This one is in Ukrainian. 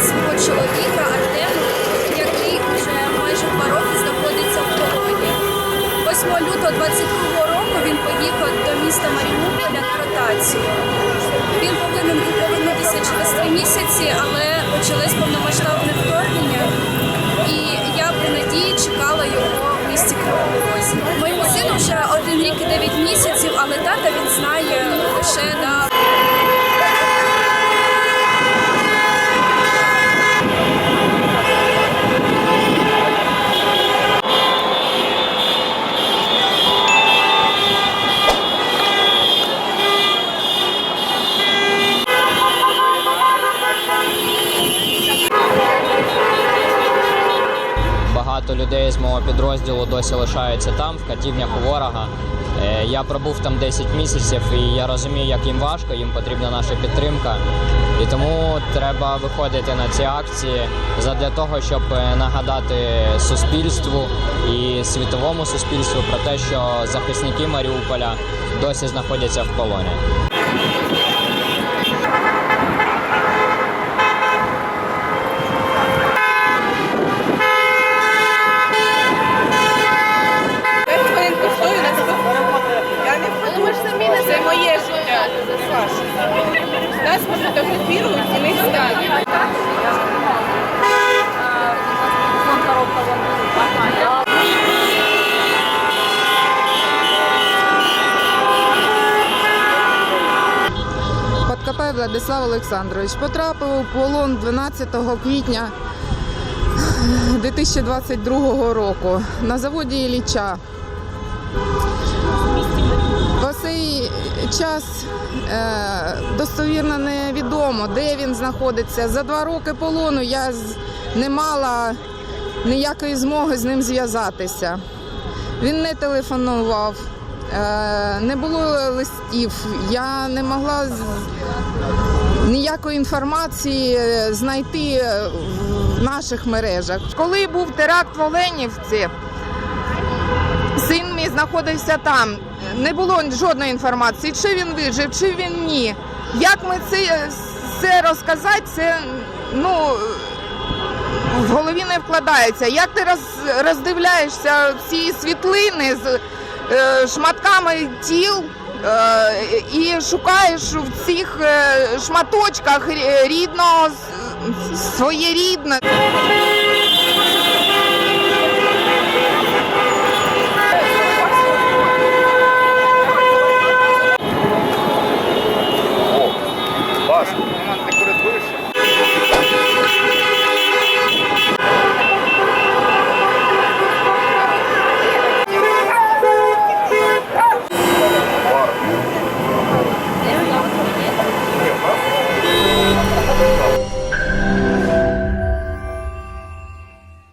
до свого чоловіка Артему, який вже майже два роки знаходиться в полоні. 8 лютого 22 року. Багато людей з мого підрозділу досі лишаються там, в катівнях у ворога. Е, Я пробув там 10 місяців і я розумію, як їм важко, їм потрібна наша підтримка. І тому треба виходити на ці акції задля того, щоб е, нагадати суспільству і світовому суспільству про те, що захисники Маріуполя досі знаходяться в полоні. П'ять хвилин постою на Я не впаду. Це моє життя. Нас фотографірують і не стануть. Подкопай Владислав Олександрович потрапив у полон 12 квітня 2022 року на заводі Ілліча. Час е, достовірно невідомо, де він знаходиться. За два роки полону я не мала ніякої змоги з ним зв'язатися. Він не телефонував, е, не було листів. Я не могла ніякої інформації е, знайти в наших мережах. Коли був теракт в Оленівці, син знаходився там. Не було жодної інформації, чи він вижив, чи він ні. Як ми це, це розказати, це ну в голові не вкладається. Як ти роз, роздивляєшся ці світлини з е, шматками тіл е, і шукаєш в цих е, шматочках рідного с- своєрідне.